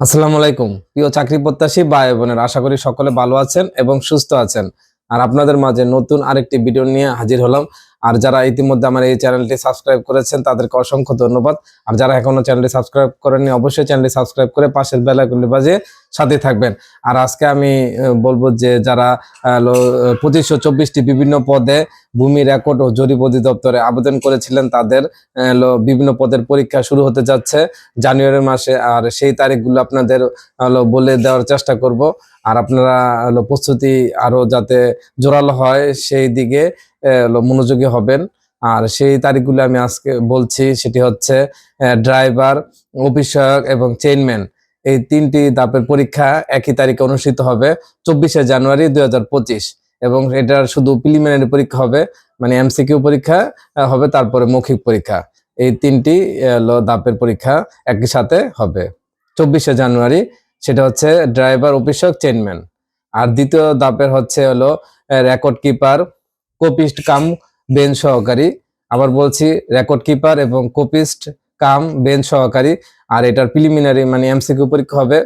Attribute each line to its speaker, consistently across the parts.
Speaker 1: আসসালামু আলাইকুম। প্রিয় চাকরি প্রত্যাশী ভাই বোনের, আশা করি সকলে ভালো আছেন এবং সুস্থ আছেন। আর আপনাদের মাঝে নতুন আরেকটি ভিডিও নিয়ে হাজির হলাম। আর যারা ইতিমধ্যে আমার এই চ্যানেলটি সাবস্ক্রাইব করেছেন, তাদেরকে অসংখ্য ধন্যবাদ। আর যারা এখনও চ্যানেলটি সাবস্ক্রাইব করেননি, অবশ্যই চ্যানেলটি সাবস্ক্রাইব করে পাশের বেলাগুলি বাজে সাথে থাকবেন। আর আজকে আমি বলব যে যারা পঁচিশশো চব্বিশটি বিভিন্ন পদে ভূমি রেকর্ড ও জরিপ অধিদপ্তরে আবেদন করেছিলেন, তাদের বিভিন্ন পদের পরীক্ষা শুরু হতে যাচ্ছে জানুয়ারি মাসে। আর সেই তারিখগুলো আপনাদের বলে দেওয়ার চেষ্টা করব। আর আপনারা প্রস্তুতি আরও যাতে জোরালো হয়, সেই দিকে মনোযোগী হবেন। আর সেই তারিখগুলো আমি আজকে বলছি, সেটি হচ্ছে ড্রাইভার অফিসক এবং চেইনম্যান এই তিনটি ধাপের পরীক্ষা একই তারিখে অনুষ্ঠিত হবে, চব্বিশে জানুয়ারি দুই হাজার পঁচিশ। এবং এটার শুধু প্রিলিমিনারি পরীক্ষা হবে মানে এমসিকিউ পরীক্ষা হবে, তারপরে মৌখিক পরীক্ষা। এই তিনটি ধাপের পরীক্ষা একই সাথে হবে, চব্বিশে জানুয়ারি। সেটা হচ্ছে ড্রাইভার অফিসক চেনম্যান আর দ্বিতীয় ধাপের হচ্ছে হলো record keeper copyist cum bench সহকারী। আবার বলছি রেকর্ড কিপার এবং কপিস্ট কাম বেন সহকারী। আর এটার প্রিলিমিনারি মানে এমসিকিউ পরীক্ষা হবে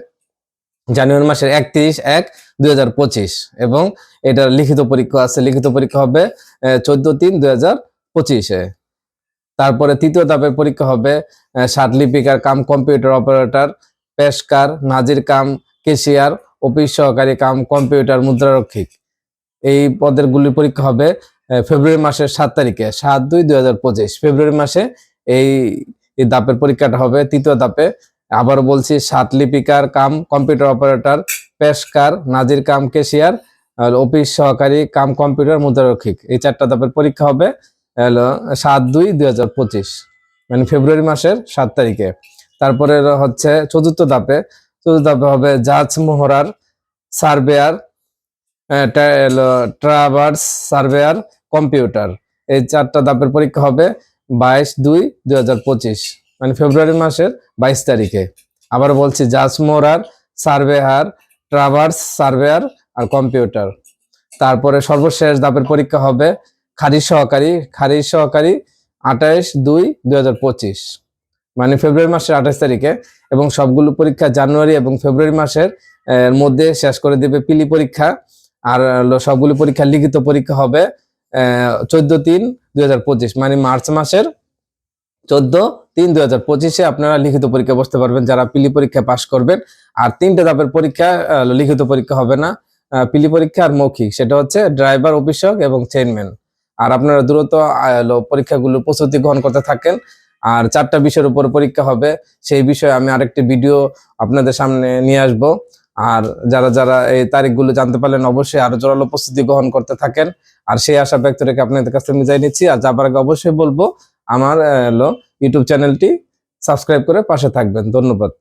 Speaker 1: জানুয়ারি মাসের একত্রিশ এক দুই এবং এটার লিখিত পরীক্ষা আছে, লিখিত পরীক্ষা হবে চোদ্দ তিন দুই হাজার পঁচিশে। তারপরে তৃতীয় ধাপের পরীক্ষা হবে লিপিকার কাম কম্পিউটার অপারেটর পেশকার, নাজির কাম কেশিয়ার অফিস সহকারী কাম কম্পিউটার মুদ্রারক্ষিক এই পদের গুলির পরীক্ষা হবে ফেব্রুয়ারি মাসের সাত তারিখে, সাত দুই দুই হাজার পঁচিশ। ফেব্রুয়ারি মাসে এই ধাপের পরীক্ষাটা হবে, তৃতীয় দাপে। আবার বলছি, সাত লিপিকার কাম, কম্পিউটার অপারেটর, পেশকার, নাজির কাম কেশিয়ার অফিস সহকারী, কাম, কম্পিউটার, মুদ্রারক্ষিক। এই চারটা দাপের পরীক্ষা হবে সাত দুই দুই হাজার পঁচিশ মানে ফেব্রুয়ারি মাসের সাত তারিখে। তারপরে হচ্ছে চতুর্থ দাপে চতুর্থ দাপে হবে জাজ মোহরার, সার্ভেয়ার ট্রাভার্স সার্ভেয়ার কম্পিউটার এই চারটা দাপের পরীক্ষা হবে বাইশ দুই দুই মানে ফেব্রুয়ারি মাসের বাইশ তারিখে। আবার বলছি জাজ মোহরার সার্ভেয়ার ট্রাভার্স সার্ভেয়ার আর কম্পিউটার তারপরে সর্বশেষ দাপের পরীক্ষা হবে খারিজ সহকারী খারিজ সহকারী আঠাইশ দুই দুই মানে ফেব্রুয়ারি মাসের আঠাশ তারিখে। এবং সবগুলো পরীক্ষা জানুয়ারি এবং ফেব্রুয়ারি মাসের মধ্যে শেষ করে দেবে পিলি পরীক্ষা। আর সবগুলো পরীক্ষা লিখিত পরীক্ষা হবে চোদ্দ তিন দুই মানে মার্চ মাসের চোদ্দ তিন দুই হাজার পঁচিশে আপনারা লিখিত পরীক্ষা বসতে পারবেন যারা পিলি পরীক্ষা পাশ করবেন। আর তিনটে ধাপের পরীক্ষা লিখিত পরীক্ষা হবে না পিলি পরীক্ষা আর মৌখিক সেটা হচ্ছে ড্রাইভার অফিসক এবং চেইনম্যান আর আপনারা দ্রুত আহ, হলো পরীক্ষাগুলো প্রস্তুতি গ্রহণ করতে থাকেন। আর চারটা বিষয়ের উপর পরীক্ষা হবে সেই বিষয়ে আমি আরেকটি ভিডিও আপনাদের সামনে নিয়ে আসব। আর যারা যারা এই তারিখগুলো জানতে পারলেন, অবশ্যই আরও জোরালো প্রস্তুতি গ্রহণ করতে থাকেন। আর সেই আশা ব্যক্ত রেখে আপনাদের কাছে আমি বিদায় নিচ্ছি। আর যাবার আগে অবশ্যই বলব, আমার ইউটিউব চ্যানেলটি সাবস্ক্রাইব করে পাশে থাকবেন। ধন্যবাদ।